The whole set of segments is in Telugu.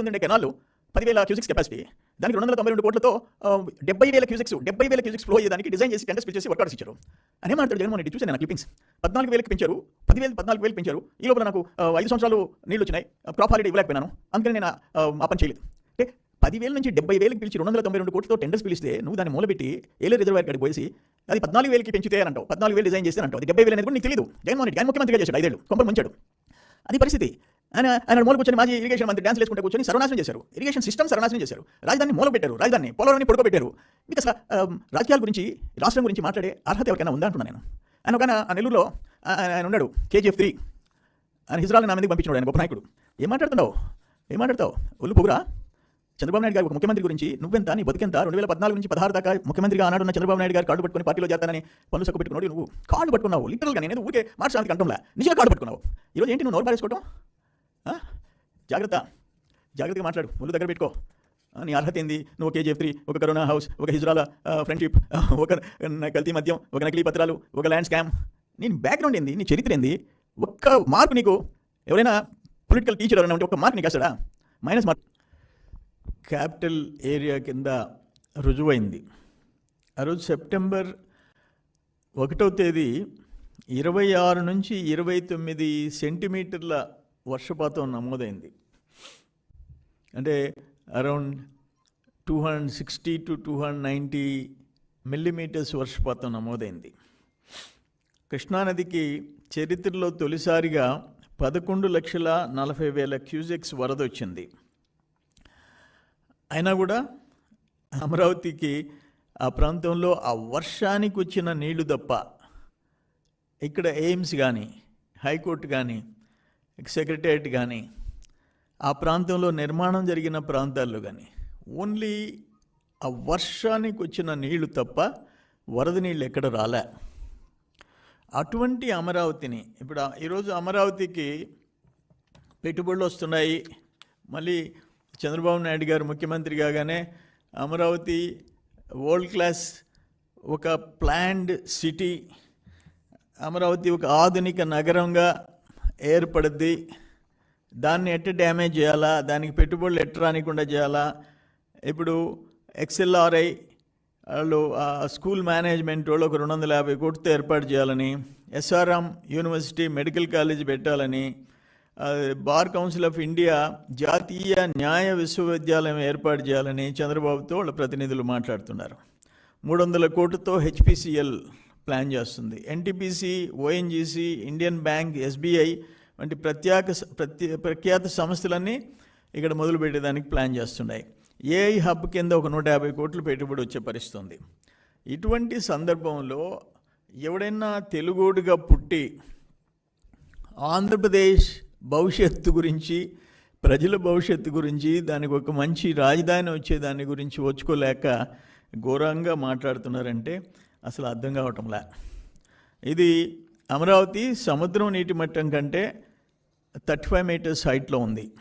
ఉందండి కెనాల్ పదివేల క్యూసిక్స్ కెపాసిటీ దానికి రెండు వందల తొంభై రెండు కోట్లతో డెబ్బై వేల క్యూసిక్స్ డెబ్బై వేల క్యూసిక్స్ ఫ్లో అయ్యేదానికి డిజైన్ చేసి టెండర్స్ చేసి ఆర్డర్స్ ఇచ్చారు. అనే మాట్లాడు జగన్మోహన్ రెడ్డి చూసాను నా క్లిప్పింగ్స్ పద్నాలుగు వేలకు పెంచారు పదివేలు పద్నాలుగు వేలు పెంచారు. ఈ లోపల నాకు ఐదు సంవత్సరాలు నీళ్ళు వచ్చినాయి. క్రాప్ హాలిడే ఇవ్వలేకపోయినాను. అందుకని నేను ఆ, పని చేయలేదు. అంటే పదివేల నుంచి డెబ్బై వేలకు పిలిచి రెండు వందల తొంభై రెండు కోట్లతో టెండర్స్ పిలిస్తే నువ్వు దాన్ని మూలబెట్టి ఏలే రిజర్వాయర్ కాడికి పోయి అది పద్నాలుగు వేలకి పెంచితే అని అంటావు. పద్నాలుగు వేలు డిజైన్ చేస్తే అంటావు. అది డెబ్బై వేలు అనేది కూడా నీకు తెలియదు జగన్మోహన్ రెడ్డి ఆయన ముఖ్యమంత్రిగా చేశాడు ఐదేళ్ళు. కొంపలు ముంచాడు. అది పరిస్థితి. ఆయన ఆయన మూల కూర్చొని మాజీ ఇరిగేషన్ మంత్రి డ్యాన్స్ లేచుకుంటే కూర్చొని సర్వనాశనం చేశారు. ఇరిగేషన్ సిస్టమ్ సర్వనాశనం చేశారు. రాజధాని మూల పెట్టారు. రాజధాని పోలవరాన్ని పడుకోబెట్టారు. మీకు అసలు uh, um, రాజకీయాల గురించి రాష్ట్రం గురించి మాట్లాడే అర్హత ఎవరికైనా ఉందా అంటున్నాను నేను. ఆయన ఒక నెల్లూరులో ఆయన ఉన్నాడు కేజీఎఫ్ త్రీ ఆయన హిజ్రాల్ నా మీదకి పంపించినాడు ఆయన గొప్ప నాయకుడు. ఏం మాట్లాడుతున్నావు? ఏం మాట్లాడతావు? ఒళ్ళు పొగురా? చంద్రబాబు నాయుడు గారు ఒక ముఖ్యమంత్రి గురించి నువ్వెంత నీ బతికెంత? రెండు వేల పద్నాలుగు నుంచి పదహారు దాకా ముఖ్యమంత్రిగా ఆనాడున్న చంద్రబాబు నాయుడు గారు కార్డు పట్టుకుని పార్టీలో చేస్తానని పనులు సొక్క పెట్టుకున్నాడు నువ్వు. కార్డు పట్టుకున్నావు లిటరల్గా నేను ఊరికే మార్చడానికి అంటంలా. నిజంగా కార్డు పట్టుకున్నావు. ఈరోజు ఏంటి నువ్వు నోరు పారేసుకోవడం జాగ్రత్త. జాగ్రత్తగా మాట్లాడు. ఒళ్ళు దగ్గర పెట్టుకో. నీ అర్హత ఏంది? నువ్వు ఒక కేజీఎఫ్ త్రీ ఒక కరోనా హౌస్ ఒక హిజురాల ఫ్రెండ్షిప్ ఒక కల్తీ మద్యం ఒక నకిలీ పత్రాలు ఒక ల్యాండ్ స్కామ్. నేను బ్యాక్గ్రౌండ్ ఏంది? నీ చరిత్ర ఏంది? ఒక్క మార్క్ నీకు? ఎవరైనా పొలిటికల్ టీచర్ ఎవరైనా ఉంటే ఒక మార్క్ నీకు వేస్తాడా? Minus mark. క్యాపిటల్ ఏరియా కింద రుజువైంది. ఆ రోజు సెప్టెంబర్ ఒకటో తేదీ ఇరవై ఆరు నుంచి ఇరవై తొమ్మిది సెంటీమీటర్ల వర్షపాతం నమోదైంది. అంటే around two hundred sixty to two hundred ninety millimetres వర్షపాతం నమోదైంది. కృష్ణానదికి చరిత్రలో తొలిసారిగా పదకొండు లక్షల నలభై వేల క్యూజెక్స్ వరద వచ్చింది. అయినా కూడా అమరావతికి ఆ ప్రాంతంలో ఆ వర్షానికి వచ్చిన నీళ్ళు తప్ప ఇక్కడ ఎయిమ్స్ కానీ హైకోర్టు కానీ సెక్రటరియట్ కానీ ఆ ప్రాంతంలో నిర్మాణం జరిగిన ప్రాంతాల్లో కానీ ఓన్లీ ఆ వర్షానికి వచ్చిన నీళ్ళు తప్ప వరద నీళ్ళు ఎక్కడ రాలే. అటువంటి అమరావతిని ఇప్పుడు ఈరోజు అమరావతికి పెట్టుబడులు వస్తున్నాయి. మళ్ళీ చంద్రబాబు నాయుడు గారు ముఖ్యమంత్రి కాగానే అమరావతి వరల్డ్ క్లాస్ ఒక ప్లాన్డ్ సిటీ అమరావతి ఒక ఆధునిక నగరంగా ఏర్పడుద్ది. దాన్ని ఎట్టు డ్యామేజ్ చేయాలా? దానికి పెట్టుబడులు ఎట్ట రానికుండా చేయాలా? ఇప్పుడు ఎక్స్ఎల్ఆర్ఐ వాళ్ళు స్కూల్ మేనేజ్మెంట్ వాళ్ళు ఒక రెండు వందల యాభై కోట్లతో ఏర్పాటు చేయాలని ఎస్ఆర్ఎం యూనివర్సిటీ మెడికల్ కాలేజ్ పెట్టాలని బార్ కౌన్సిల్ ఆఫ్ ఇండియా జాతీయ న్యాయ విశ్వవిద్యాలయం ఏర్పాటు చేయాలని చంద్రబాబుతో వాళ్ళ ప్రతినిధులు మాట్లాడుతున్నారు. మూడు వందల కోట్లతో హెచ్పిసిఎల్ ప్లాన్ చేస్తుంది. NTPC ONGC Indian bank SBI వంటి ప్రత్యేక ప్రత్యే ప్రఖ్యాత సంస్థలన్నీ ఇక్కడ మొదలుపెట్టేదానికి ప్లాన్ చేస్తున్నాయి. ఏఐ హబ్ కింద ఒక నూట యాభై కోట్లు పెట్టుబడి వచ్చే పరిస్థితి ఉంది ఇటువంటి సందర్భంలో ఎవడైనా తెలుగోడుగా పుట్టి ఆంధ్రప్రదేశ్ భవిష్యత్తు గురించి ప్రజల భవిష్యత్తు గురించి దానికి ఒక మంచి రాజధాని వచ్చే దాని గురించి వచ్చుకోలేక ఘోరంగా మాట్లాడుతున్నారంటే అసలు అర్థం కావటంలా. ఇది అమరావతి సముద్రం నీటి మట్టం కంటే థర్టీ ఫైవ్ మీటర్స్ హైట్లో ఉంది.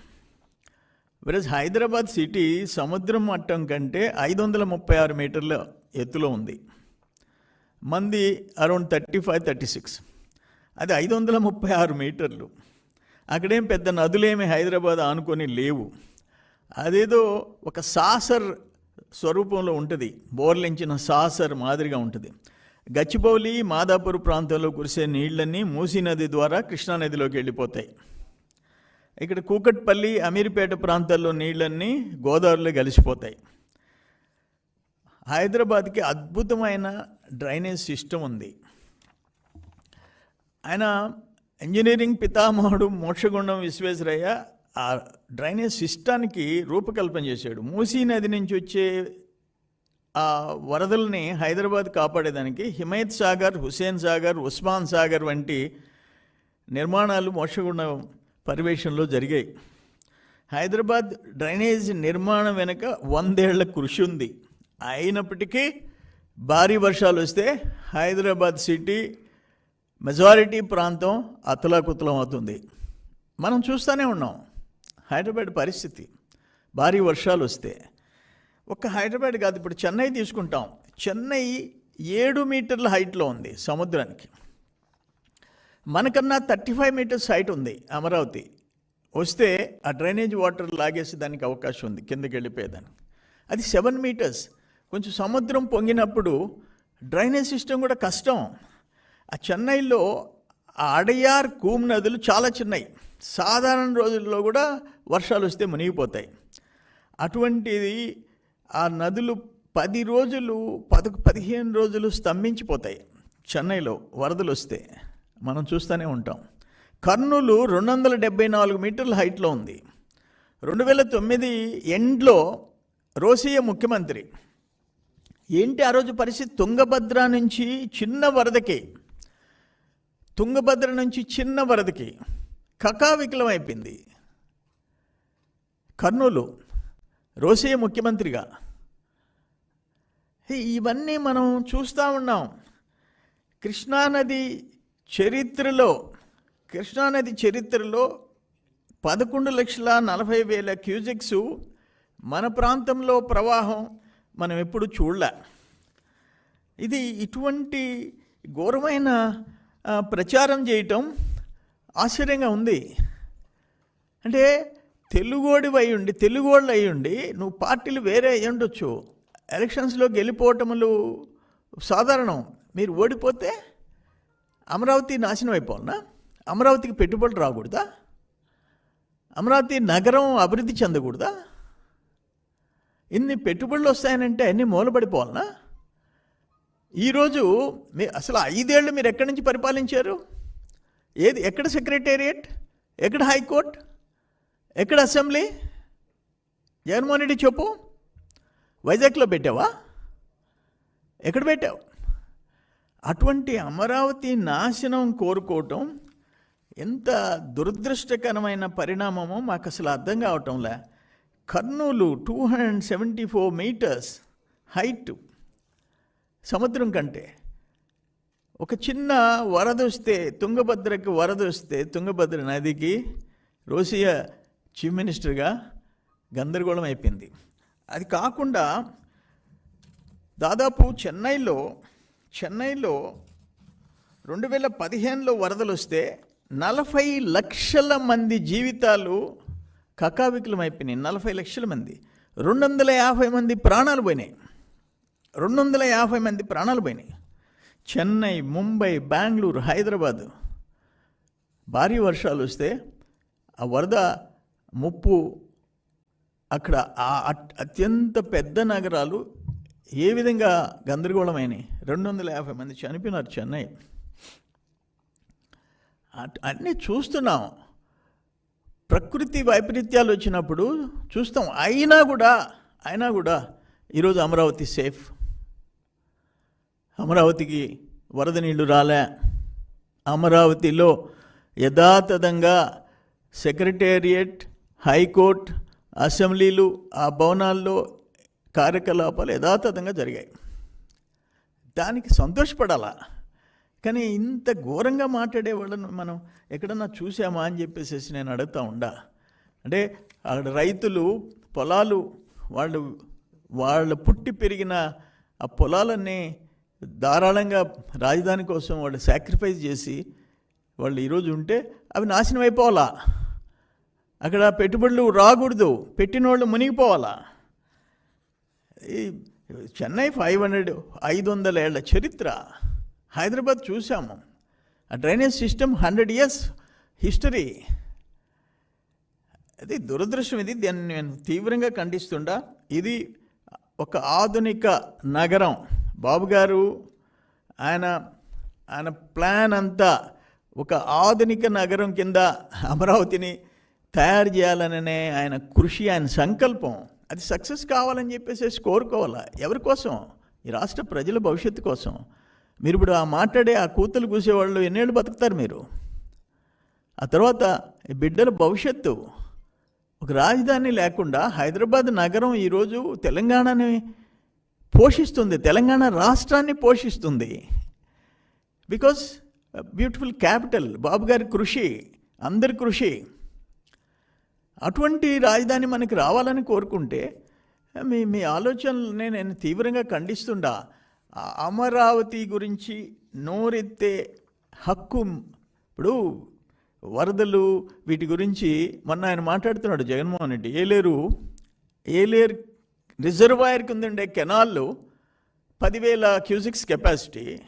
వెరస్ హైదరాబాద్ సిటీ సముద్రం మట్టం కంటే ఐదు వందల ముప్పై ఆరు మీటర్ల ఎత్తులో ఉంది. మంది around thirty five thirty six. అది ఐదు వందల ముప్పై ఆరు మీటర్లు. అక్కడేం పెద్ద నదులేమి హైదరాబాద్ ఆనుకొని లేవు. అదేదో ఒక సాసర్ స్వరూపంలో ఉంటుంది. బోర్లించిన సాసర్ మాదిరిగా ఉంటుంది. గచ్చిబౌలి మాదాపూర్ ప్రాంతంలో కురిసే నీళ్ళన్నీ మూసీ నది ద్వారా కృష్ణానదిలోకి వెళ్ళిపోతాయి. ఇక్కడ కూకట్పల్లి అమీర్పేట ప్రాంతాల్లో నీళ్ళన్నీ గోదావరిలో కలిసిపోతాయి. హైదరాబాద్కి అద్భుతమైన డ్రైనేజ్ సిస్టమ్ ఉంది. ఆయన ఇంజనీరింగ్ పితామహుడు మోక్షగుండం విశ్వేశ్వరయ్య ఆ డ్రైనేజ్ సిస్టానికి రూపకల్పన చేశాడు. మూసీ నది నుంచి వచ్చే ఆ వరదల్ని హైదరాబాద్ కాపాడేదానికి హిమయత్ సాగర్ హుసేన్ సాగర్ ఉస్మాన్ సాగర్ వంటి నిర్మాణాలు మోక్షగుండం పర్యవేక్షణలో జరిగాయి. హైదరాబాద్ డ్రైనేజ్ నిర్మాణం వెనుక వందేళ్ళ కృషి ఉంది. అయినప్పటికీ భారీ వర్షాలు వస్తే హైదరాబాద్ సిటీ మెజారిటీ ప్రాంతం అతలాకుతలం అవుతుంది. మనం చూస్తూనే ఉన్నాం హైదరాబాద్ పరిస్థితి. భారీ వర్షాలు వస్తే ఒక్క హైదరాబాద్ కాదు ఇప్పుడు చెన్నై తీసుకుంటాం. చెన్నై ఏడు మీటర్ల హైట్లో ఉంది సముద్రానికి. మనకన్నా థర్టీ ఫైవ్ మీటర్స్ హైట్ ఉంది అమరావతి. వస్తే ఆ డ్రైనేజ్ వాటర్ లాగేసి దానికి అవకాశం ఉంది కిందకి వెళ్ళిపోయేదానికి. అది సెవెన్ మీటర్స్. కొంచెం సముద్రం పొంగినప్పుడు డ్రైనేజ్ సిస్టమ్ కూడా కష్టం. ఆ చెన్నైలో ఆ అడయార్ కూమ్ నదులు చాలా చిన్నవి సాధారణ రోజుల్లో కూడా వర్షాలు వస్తే మునిగిపోతాయి. అటువంటిది ఆ నదులు పది రోజులు పద పదిహేను రోజులు స్తంభించిపోతాయి చెన్నైలో వరదలు వస్తే. మనం చూస్తూనే ఉంటాం. కర్నూలు రెండు వందల డెబ్బై నాలుగు మీటర్ల హైట్లో ఉంది. రెండు వేల తొమ్మిది ఎండ్లో రోసియ ముఖ్యమంత్రి. ఏంటి ఆ రోజు పరిస్థితి? తుంగభద్ర నుంచి చిన్న వరదకి. తుంగభద్ర నుంచి చిన్న వరదకి కకావికలం అయిపోయింది కర్నూలు రోసియ ముఖ్యమంత్రిగా. ఇవన్నీ మనం చూస్తూ ఉన్నాం. కృష్ణానది చరిత్రలో కృష్ణానది చరిత్రలో పదకొండు లక్షల నలభై వేల క్యూజెక్స్ మన ప్రాంతంలో ప్రవాహం మనం ఎప్పుడు చూడలే. ఇది ఇటువంటి ఘోరమైన ప్రచారం చేయటం ఆశ్చర్యంగా ఉంది. అంటే తెలుగోడి అయ్యుండి తెలుగోళ్ళు అయ్యుండి నువ్వు పార్టీలు వేరే అయ్యుండొచ్చు ఉండొచ్చు. ఎలక్షన్స్లో గెలిపోవటములు సాధారణం. మీరు ఓడిపోతే అమరావతి నాశనం అయిపోవాలనా? అమరావతికి పెట్టుబడులు రాకూడదా? అమరావతి నగరం అభివృద్ధి చెందకూడదా? ఇన్ని పెట్టుబడులు వస్తాయనంటే అన్నీ మూలబడిపోవాలనా? ఈరోజు మీ అసలు ఐదేళ్ళు మీరు ఎక్కడి నుంచి పరిపాలించారు? ఏది ఎక్కడ సెక్రటేరియట్? ఎక్కడ హైకోర్ట్? ఎక్కడ అసెంబ్లీ? జగన్మోహన్ రెడ్డి చెప్పు. వైజాగ్లో పెట్టావా? ఎక్కడ పెట్టావు? అటువంటి అమరావతి నాశనం కోరుకోవటం ఎంత దురదృష్టకరమైన పరిణామమో మాకు అసలు అర్థం కావటంలే. Kurnool two hundred seventy four meters height సముద్రం కంటే. ఒక చిన్న వరద వస్తే తుంగభద్రకి వరద వస్తే తుంగభద్ర నదికి రోసియా చీఫ్ మినిస్టర్గా గందరగోళం అయిపోయింది. అది కాకుండా దాదాపు చెన్నైలో చెన్నైలో రెండు వేల పదిహేనులో వరదలు వస్తే నలభై లక్షల మంది జీవితాలు కకావికులం అయిపోయినాయి నలభై లక్షల మంది. రెండు వందల యాభై మంది ప్రాణాలు పోయినాయి. రెండు వందల యాభై మంది ప్రాణాలు పోయినాయి. చెన్నై ముంబై బెంగళూరు హైదరాబాద్ భారీ వర్షాలు వస్తే ఆ వరద ముప్పు అక్కడ అట్- అత్యంత పెద్ద నగరాలు ఏ విధంగా గందరగోళమైనాయి? రెండు వందల యాభై మంది చనిపోయినారు చెన్నై. అట్- అన్నీ చూస్తున్నాం. ప్రకృతి వైపరీత్యాలు వచ్చినప్పుడు చూస్తాం. అయినా కూడా అయినా కూడా ఈరోజు అమరావతి సేఫ్. అమరావతికి వరద నీళ్ళు రాలే. అమరావతిలో యథాతథంగా సెక్రటేరియట్ హైకోర్ట్ అసెంబ్లీలు ఆ భవనాల్లో కార్యకలాపాలు యథాతథంగా జరిగాయి. దానికి సంతోషపడాలా? కానీ ఇంత ఘోరంగా మాట్లాడే వాళ్ళని మనం ఎక్కడన్నా చూసామా అని చెప్పేసి నేను అడుగుతా ఉండా. అంటే అక్కడ రైతులు పొలాలు వాళ్ళు వాళ్ళ పుట్టి పెరిగిన ఆ పొలాలన్నీ ధారాళంగా రాజధాని కోసం వాళ్ళు సాక్రిఫైస్ చేసి వాళ్ళు ఈరోజు ఉంటే అవి నాశనం అయిపోవాలా? అక్కడ పెట్టుబడులు రాకూడదు. పెట్టిన వాళ్ళు మునిగిపోవాలా? ఈ చెన్నై ఫైవ్ హండ్రెడ్ ఐదు వందల ఏళ్ళ చరిత్ర. హైదరాబాద్ చూసాము ఆ drainage system hundred years history. అది దురదృష్టం ఇది. దాన్ని నేను తీవ్రంగా ఖండిస్తుండా. ఇది ఒక ఆధునిక నగరం. బాబు గారు ఆయన ఆయన ప్లాన్ అంతా ఒక ఆధునిక నగరం కింద అమరావతిని తయారు చేయాలననే ఆయన కృషి ఆయన సంకల్పం. అది సక్సెస్ కావాలని చెప్పేసి కోరుకోవాలా? ఎవరి కోసం? ఈ రాష్ట్ర ప్రజల భవిష్యత్తు కోసం. మీరు ఇప్పుడు ఆ మాట్లాడే ఆ కూతులు కూసేవాళ్ళు ఎన్నేళ్ళు బతుకుతారు మీరు? ఆ తర్వాత బిడ్డల భవిష్యత్తు. ఒక రాజధాని లేకుండా హైదరాబాద్ నగరం ఈరోజు తెలంగాణని పోషిస్తుంది. తెలంగాణ రాష్ట్రాన్ని పోషిస్తుంది. బికాస్ బ్యూటిఫుల్ క్యాపిటల్ బాబు గారి కృషి అందరి కృషి. అటువంటి రాజధాని మనకి రావాలని కోరుకుంటే మీ మీ ఆలోచనల్ని నేను తీవ్రంగా ఖండిస్తుండా. అమరావతి గురించి నోరెత్తే హక్కు ఇప్పుడు వరదలు వీటి గురించి మొన్న ఆయన మాట్లాడుతున్నాడు జగన్మోహన్ రెడ్డి. ఏలేరు ఏలేరు కింద ఉండే కెనాల్లో పదివేల క్యూసిక్స్ కెపాసిటీ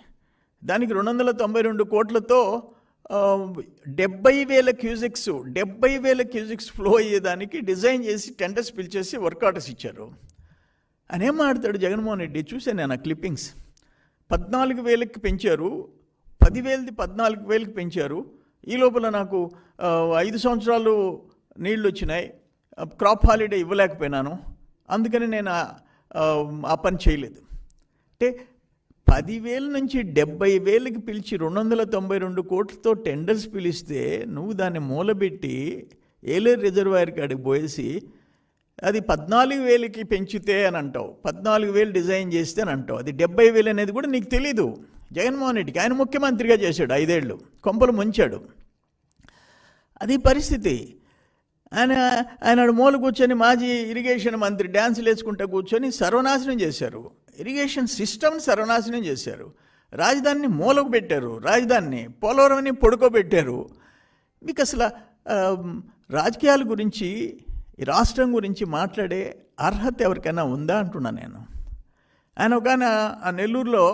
దానికి రెండు వందల తొంభై రెండు కోట్లతో డెబ్బై వేల క్యూజిక్స్ డెబ్బై వేల క్యూజిక్స్ ఫ్లో అయ్యేదానికి డిజైన్ చేసి టెండర్స్ పిలిచేసి వర్క్ ఆర్డర్స్ ఇచ్చారు. అని ఏం మాట్లాడు జగన్మోహన్ రెడ్డి? చూశాను నేను ఆ క్లిప్పింగ్స్. పద్నాలుగు వేలకి పెంచారు పదివేలది పద్నాలుగు వేలకి పెంచారు. ఈ లోపల నాకు ఐదు సంవత్సరాలు నీళ్ళు వచ్చినాయి క్రాప్ హాలిడే ఇవ్వలేకపోయినాను. అందుకని నేను ఆ- ఆ పని చేయలేదు. అంటే పదివేల నుంచి డెబ్బై వేలకి పిలిచి రెండు వందల తొంభై రెండు కోట్లతో టెండర్స్ పిలిస్తే నువ్వు దాన్ని మూలబెట్టి ఏలేరు రిజర్వాయర్ కాడికి పోయేసి అది పద్నాలుగు వేలకి పెంచితే అని అంటావు. పద్నాలుగు వేలు డిజైన్ చేస్తే అని అంటావు. అది డెబ్బై వేలు అనేది కూడా నీకు తెలీదు. జగన్మోహన్ రెడ్డికి ఆయన ముఖ్యమంత్రిగా చేశాడు ఐదేళ్ళు. కొంపలు ముంచాడు. అది పరిస్థితి. ఆయన ఆయన మూల కూర్చొని మాజీ ఇరిగేషన్ మంత్రి డ్యాన్సులు వేసుకుంటూ కూర్చొని సర్వనాశనం చేశారు. ఇరిగేషన్ సిస్టమ్ సర్వనాశనం చేశారు. రాజధానిని మూలకు పెట్టారు రాజధానిని పోలవరంని పొడుకోబెట్టారు. మీకు అసలు రాజకీయాల గురించి ఈ రాష్ట్రం గురించి మాట్లాడే అర్హత ఎవరికైనా ఉందా అంటున్నా నేను. ఆయన ఒక ఆయన ఆ నెల్లూరులో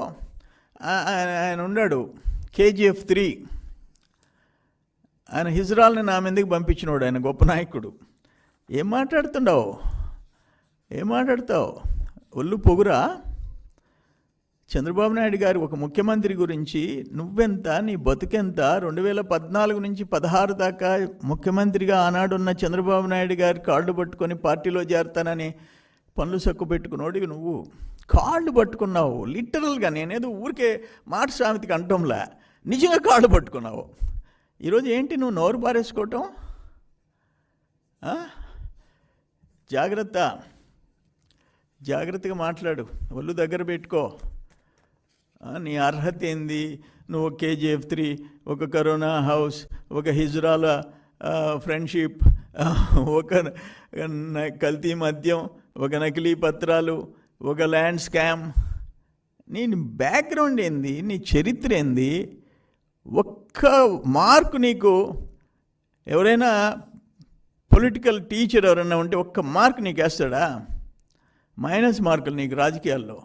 ఆయన ఆయన ఉన్నాడు కేజీఎఫ్ త్రీ. ఆయన హిజ్రాల్ని నా మీదకి పంపించినోడు ఆయన గొప్ప నాయకుడు. ఏం మాట్లాడుతుండవు ఏం మాట్లాడతావు? ఒళ్ళు పొగురా? చంద్రబాబు నాయుడు గారు ఒక ముఖ్యమంత్రి గురించి నువ్వెంత నీ బతుకెంత? రెండు వేల పద్నాలుగు నుంచి పదహారు దాకా ముఖ్యమంత్రిగా ఆనాడున్న చంద్రబాబు నాయుడు గారు కాళ్ళు పట్టుకొని పార్టీలో చేరతానని పనులు సక్కు పెట్టుకున్నోడివి నువ్వు. కాళ్ళు పట్టుకున్నావు. లిటరల్గా నేనేదో ఊరికే మాట సామెతికి అంటంలా. నిజంగా కాళ్ళు పట్టుకున్నావు. ఈరోజు ఏంటి నువ్వు నోరు పారేసుకోవటం? జాగ్రత్త. జాగ్రత్తగా మాట్లాడు. ఒళ్ళు దగ్గర పెట్టుకో. నీ అర్హత ఏంది? నువ్వు ఒక కేజీఎఫ్ త్రీ ఒక కరోనా హౌస్ ఒక హిజ్రాల ఫ్రెండ్షిప్ ఒక కల్తీ మద్యం ఒక నకిలీ పత్రాలు ఒక ల్యాండ్ స్కామ్. నీ బ్యాక్గ్రౌండ్ ఏంది? నీ చరిత్ర ఏంది? ఒక్క మార్కు నీకు ఎవరైనా పొలిటికల్ టీచర్ ఎవరైనా ఉంటే ఒక్క మార్క్ నీకు వేస్తాడా? మైనస్ మార్కులు నీకు రాజకీయాల్లో.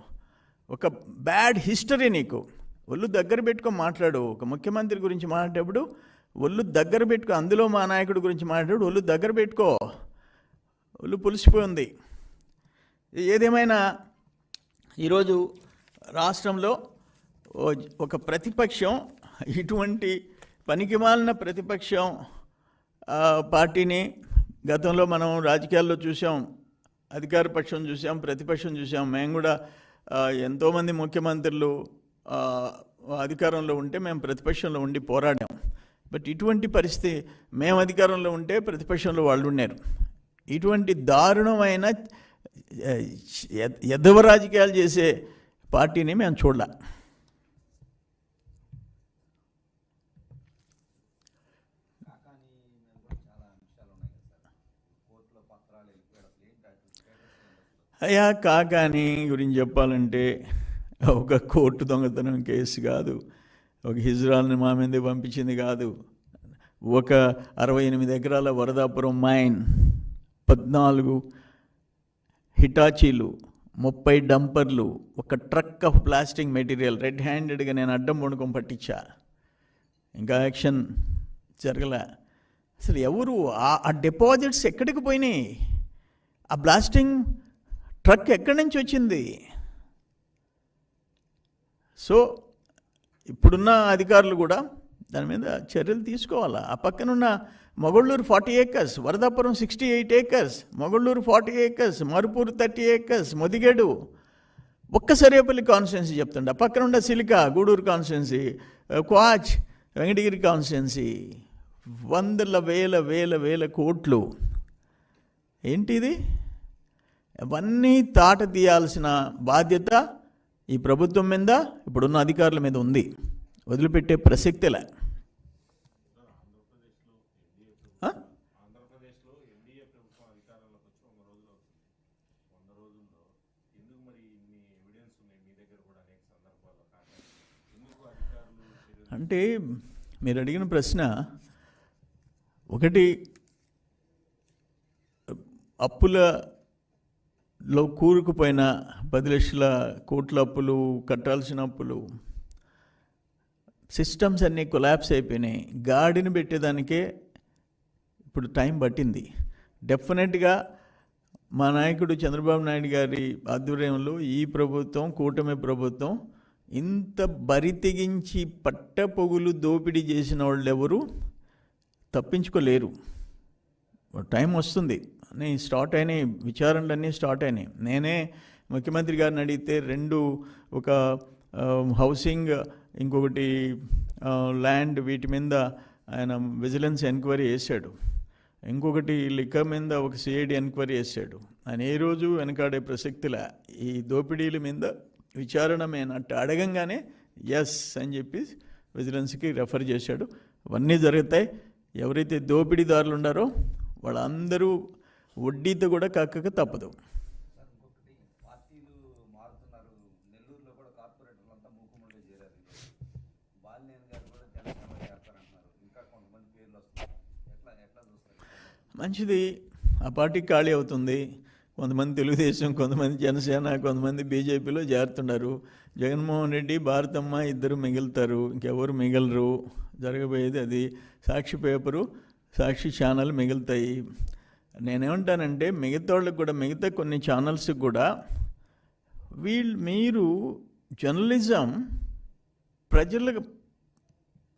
ఒక బ్యాడ్ హిస్టరీ నీకు. ఒళ్ళు దగ్గర పెట్టుకొని మాట్లాడు. ఒక ముఖ్యమంత్రి గురించి మాట్లాడేటప్పుడు ఒళ్ళు దగ్గర పెట్టుకో అందులో మా నాయకుడి గురించి మాట్లాడు ఒళ్ళు దగ్గర పెట్టుకో. ఒళ్ళు పులిసిపోయింది ఏదేమైనా ఈరోజు రాష్ట్రంలో ఓ- ఒక ప్రతిపక్షం ఇటువంటి పనికిమాలిన ప్రతిపక్షం పార్టీని గతంలో మనం రాజకీయాల్లో చూసాం అధికార పక్షం చూసాం ప్రతిపక్షం చూసాం. మేము కూడా ఎంతోమంది ముఖ్యమంత్రులు అధికారంలో ఉంటే మేము ప్రతిపక్షంలో ఉండి పోరాడాం. బట్ ఇటువంటి పరిస్థితి మేము అధికారంలో ఉంటే ప్రతిపక్షంలో వాళ్ళు ఉన్నారు ఇటువంటి దారుణమైన ఎ- ఎదవ రాజకీయాలు చేసే పార్టీని మేము చూడాలి. అయ్యా కాకాని గురించి చెప్పాలంటే ఒక కోర్టు దొంగతనం కేసు కాదు. ఒక హిజ్రాల్ని మా మీద పంపించింది కాదు. ఒక అరవై ఎనిమిది ఎకరాల వరదాపురం మైన్ పద్నాలుగు హిటాచీలు ముప్పై డంపర్లు ఒక truck of plastic material red హ్యాండెడ్గా నేను అడ్డం పండుకొని పట్టించా. ఇంకా యాక్షన్ జరగలే. అసలు ఎవరు? ఆ- ఆ డిపాజిట్స్ ఎక్కడికి పోయినాయి? ఆ బ్లాస్టింగ్ ట్రక్ ఎక్కడి నుంచి వచ్చింది? సో ఇప్పుడున్న అధికారులు కూడా దాని మీద చర్యలు తీసుకోవాలా? ఆ పక్కనున్న Mogallur forty acres Varadapuram sixty eight acres Mogallur forty acres Marupur thirty acres Modigedu ఒక్క సరేపల్లి కాన్స్టిట్యున్సీ చెప్తుండే. ఆ పక్కన ఉన్న సిలికా గూడూరు కాన్స్టిట్యున్సీ క్వాచ్ వెంకటగిరి కాన్స్టిట్యున్సీ. వందల వేల వేల వేల కోట్లు. ఏంటిది? అవన్నీ తాట తీయాల్సిన బాధ్యత ఈ ప్రభుత్వం మీద ఇప్పుడున్న అధికారుల మీద ఉంది. వదిలిపెట్టే ప్రసక్తిలే అంటే మీరు అడిగిన ప్రశ్న ఒకటి అప్పుల లో కూరుకుపోయిన పది లక్షల కోట్ల అప్పులు కట్టాల్సిన అప్పులు. సిస్టమ్స్ అన్నీ కొలాప్స్ అయిపోయినాయి. గాడిని పెట్టేదానికే ఇప్పుడు టైం పట్టింది. డెఫినెట్గా మా నాయకుడు చంద్రబాబు నాయుడు గారి ఆధ్వర్యంలో ఈ ప్రభుత్వం కూటమి ప్రభుత్వం ఇంత బరితెగించి పట్టపొగులు పట్ట పొగులు దోపిడీ చేసిన వాళ్ళు ఎవరు తప్పించుకోలేరు. టైం వస్తుంది. నేను స్టార్ట్ అయినాయి విచారణలన్నీ స్టార్ట్ అయినాయి. నేనే ముఖ్యమంత్రి గారిని అడిగితే రెండు ఒక హౌసింగ్ ఇంకొకటి ల్యాండ్ వీటి మీద ఆయన విజిలెన్స్ ఎంక్వైరీ చేశాడు. ఇంకొకటి లిక్క మీద ఒక సిఐడి ఎంక్వైరీ చేశాడు. ఆయన ఏ రోజు వెనకాడే ప్రసక్తిలా ఈ దోపిడీల మీద విచారణమేనట్టు అడగంగానే ఎస్ అని చెప్పి విజిలెన్స్కి రెఫర్ చేశాడు. అవన్నీ జరుగుతాయి. ఎవరైతే దోపిడీదారులు ఉన్నారో వాళ్ళందరూ వడ్డీతో కూడా కక్కక తప్పదు. మంచిది ఆ పార్టీ ఖాళీ అవుతుంది. కొంతమంది తెలుగుదేశం కొంతమంది జనసేన కొంతమంది బీజేపీలో చేరుతున్నారు జగన్మోహన్ రెడ్డి భారతమ్మ ఇద్దరు మిగులుతారు. ఇంకెవరు మిగలరు? జరగబోయేది అది. సాక్షి పేపరు సాక్షి ఛానల్ మిగులుతాయి. నేనేమంటానంటే మిగతా వాళ్ళకి కూడా మిగతా కొన్ని ఛానల్స్కి కూడా వీళ్ళు మీరు జర్నలిజం ప్రజలకు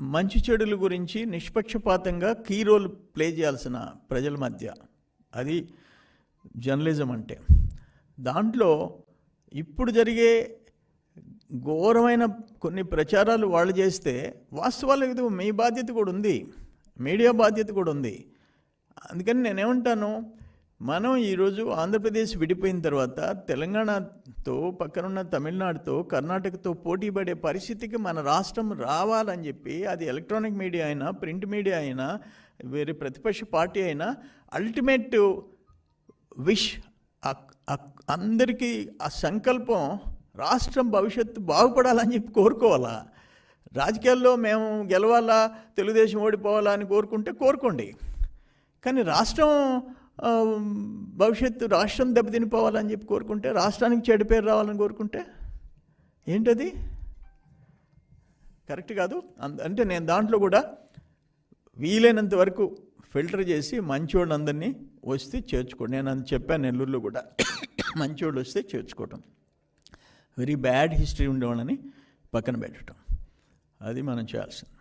మంచి చెడుల గురించి నిష్పక్షపాతంగా కీ రోల్ ప్లే చేయాల్సిన ప్రజల మధ్య. అది జర్నలిజం అంటే. దాంట్లో ఇప్పుడు జరిగే ఘోరమైన కొన్ని ప్రచారాలు వాళ్ళు చేస్తే వాస్తవాలకు మీ బాధ్యత కూడా ఉంది. మీడియా బాధ్యత కూడా ఉంది. అందుకని నేనేమంటాను మనం ఈరోజు ఆంధ్రప్రదేశ్ విడిపోయిన తర్వాత తెలంగాణతో పక్కనున్న తమిళనాడుతో కర్ణాటకతో పోటీ పడే పరిస్థితికి మన రాష్ట్రం రావాలని చెప్పి అది ఎలక్ట్రానిక్ మీడియా అయినా ప్రింట్ మీడియా అయినా వేరే ప్రతిపక్ష పార్టీ అయినా అల్టిమేట్ విష్ అందరికీ ఆ సంకల్పం రాష్ట్రం భవిష్యత్తు బాగుపడాలని చెప్పి కోరుకోవాలా? రాజకీయాల్లో మేము గెలవాలా? తెలుగుదేశం ఓడిపోవాలా అని కోరుకుంటే కోరుకోండి. కానీ రాష్ట్రం భవిష్యత్తు రాష్ట్రం దెబ్బతినిపోవాలని చెప్పి కోరుకుంటే రాష్ట్రానికి చెడు పేరు రావాలని కోరుకుంటే ఏంటది? కరెక్ట్ కాదు. అంద- అంటే నేను దాంట్లో కూడా వీలైనంత వరకు ఫిల్టర్ చేసి మంచోళ్ళు అందరినీ వస్తే చేర్చుకోండి నేను అని చెప్పాను నెల్లూరులో కూడా. మంచోళ్ళు వస్తే చేర్చుకోవటం. వెరీ బ్యాడ్ హిస్టరీ ఉండేవాళ్ళని పక్కన పెట్టడం అది మనం చేయాల్సింది.